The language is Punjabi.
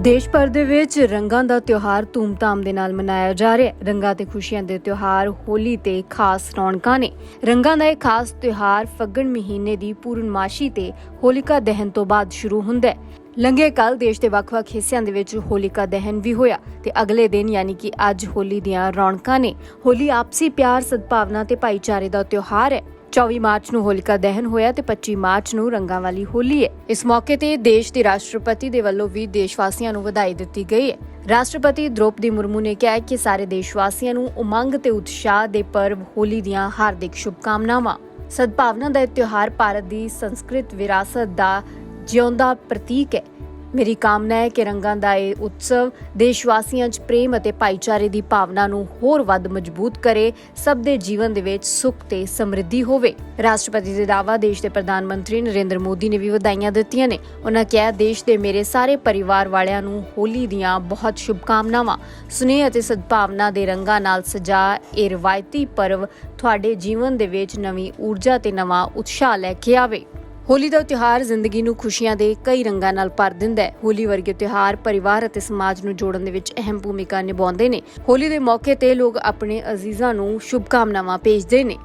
ਦੇਸ਼ ਭਰ ਦੇ ਵਿੱਚ ਰੰਗਾਂ ਦਾ ਤਿਉਹਾਰ ਧੂਮਧਾਮ ਦੇ ਨਾਲ ਮਨਾਇਆ ਜਾ ਰਿਹਾ ਹੈ। ਰੰਗਾਂ ਤੇ ਖੁਸ਼ੀਆਂ ਦੇ ਤਿਉਹਾਰ ਹੋਲੀ ਤੇ ਖਾਸ ਰੌਣਕਾਂ ਨੇ। ਰੰਗਾਂ ਦਾ ਇਹ ਖਾਸ ਤਿਉਹਾਰ ਫੱਗਣ ਮਹੀਨੇ ਦੀ ਪੂਰਨਮਾਸ਼ੀ ਤੇ ਹੋਲਿਕਾ ਦਹਨ ਤੋਂ ਬਾਅਦ ਸ਼ੁਰੂ ਹੁੰਦਾ ਹੈ। ਲੰਘੇ ਕੱਲ ਦੇਸ਼ ਦੇ ਵੱਖ-ਵੱਖ ਹਿੱਸਿਆਂ ਦੇ ਵਿੱਚ ਹੋਲਿਕਾ ਦਹਨ ਵੀ ਹੋਇਆ ਤੇ ਅਗਲੇ ਦਿਨ ਯਾਨੀ ਕਿ ਅੱਜ ਹੋਲੀ ਦੀਆਂ ਰੌਣਕਾਂ ਨੇ। ਹੋਲੀ ਆਪਸੀ ਪਿਆਰ ਸਦਭਾਵਨਾ ਤੇ ਭਾਈਚਾਰੇ ਦਾ ਤਿਉਹਾਰ ਹੈ। 24 ਮਾਰਚ ਨੂੰ ਹੋਲਿਕਾ ਦਹਨ ਹੋਇਆ ਤੇ 25 ਮਾਰਚ ਨੂੰ ਰੰਗਾਂ ਵਾਲੀ ਹੋਲੀ ਹੈ। ਇਸ ਮੌਕੇ ਤੇ ਦੇਸ਼ ਦੇ ਰਾਸ਼ਟਰਪਤੀ ਦੇ ਵੱਲੋਂ ਵੀ ਦੇਸ਼ ਵਾਸੀਆਂ ਨੂੰ ਵਧਾਈ ਦਿੱਤੀ ਗਈ ਹੈ। ਰਾਸ਼ਟਰਪਤੀ ਦ੍ਰੋਪਦੀ ਮੁਰਮੂ ਨੇ ਕਿਹਾ ਕਿ ਸਾਰੇ ਦੇਸ਼ ਵਾਸੀਆਂ ਨੂੰ ਉਮੰਗ ਤੇ ਉਤਸ਼ਾਹ ਦੇ ਪਰਵ ਹੋਲੀ ਦੀਆਂ ਹਾਰਦਿਕ ਸ਼ੁਭਕਾਮਨਾਵਾਂ। ਸਦਭਾਵਨਾ ਦਾ ਇਹ ਤਿਉਹਾਰ ਭਾਰਤ ਦੀ ਸੰਸਕ੍ਰਿਤ ਵਿਰਾਸਤ ਦਾ ਜਿਉਂਦਾ ਪ੍ਰਤੀਕ ਹੈ। ਮੇਰੀ ਕਾਮਨਾ ਹੈ ਕਿ ਰੰਗਾਂ ਦਾ ਇਹ ਉਤਸਵ ਦੇਸ਼ ਵਾਸੀਆਂ 'ਚ ਪ੍ਰੇਮ ਅਤੇ ਭਾਈਚਾਰੇ ਦੀ ਭਾਵਨਾ ਨੂੰ ਹੋਰ ਵੱਧ ਮਜ਼ਬੂਤ ਕਰੇ, ਸਭ ਦੇ ਜੀਵਨ ਦੇ ਵਿੱਚ ਸੁੱਖ ਤੇ ਸਮਰਿੱਧੀ ਹੋਵੇ। ਰਾਸ਼ਟਰਪਤੀ ਦੇ ਦਾਵਾ ਦੇਸ਼ ਦੇ ਪ੍ਰਧਾਨ ਮੰਤਰੀ ਨਰਿੰਦਰ ਮੋਦੀ ਨੇ ਵੀ ਵਧਾਈਆਂ ਦਿੱਤੀਆਂ ਨੇ। ਉਹਨਾਂ ਕਿਹਾ, ਦੇਸ਼ ਦੇ ਮੇਰੇ ਸਾਰੇ ਪਰਿਵਾਰ ਵਾਲਿਆਂ ਨੂੰ ਹੋਲੀ ਦੀਆਂ ਬਹੁਤ ਸ਼ੁਭਕਾਮਨਾਵਾਂ। ਸੁਨੇਹ ਅਤੇ ਸਦਭਾਵਨਾ ਦੇ ਰੰਗਾਂ ਨਾਲ ਸਜਾ ਇਹ ਰਵਾਇਤੀ ਪਰਵ ਤੁਹਾਡੇ ਜੀਵਨ ਦੇ ਵਿੱਚ ਨਵੀਂ ਊਰਜਾ ਤੇ ਨਵਾਂ ਉਤਸ਼ਾਹ ਲੈ ਕੇ ਆਵੇ। ਹੋਲੀ ਦਾ ਤਿਉਹਾਰ ਜ਼ਿੰਦਗੀ ਨੂੰ ਖੁਸ਼ੀਆਂ ਦੇ ਕਈ ਰੰਗਾਂ ਨਾਲ ਭਰ ਦਿੰਦਾ ਹੈ। ਹੋਲੀ ਵਰਗੇ ਤਿਉਹਾਰ ਪਰਿਵਾਰ ਅਤੇ ਸਮਾਜ ਨੂੰ ਜੋੜਨ ਦੇ ਵਿੱਚ ਅਹਿਮ ਭੂਮਿਕਾ ਨਿਭਾਉਂਦੇ ਨੇ। ਹੋਲੀ ਦੇ ਮੌਕੇ ਤੇ ਲੋਕ ਆਪਣੇ ਅਜ਼ੀਜ਼ਾਂ ਨੂੰ ਸ਼ੁਭਕਾਮਨਾਵਾਂ ਭੇਜਦੇ ਨੇ।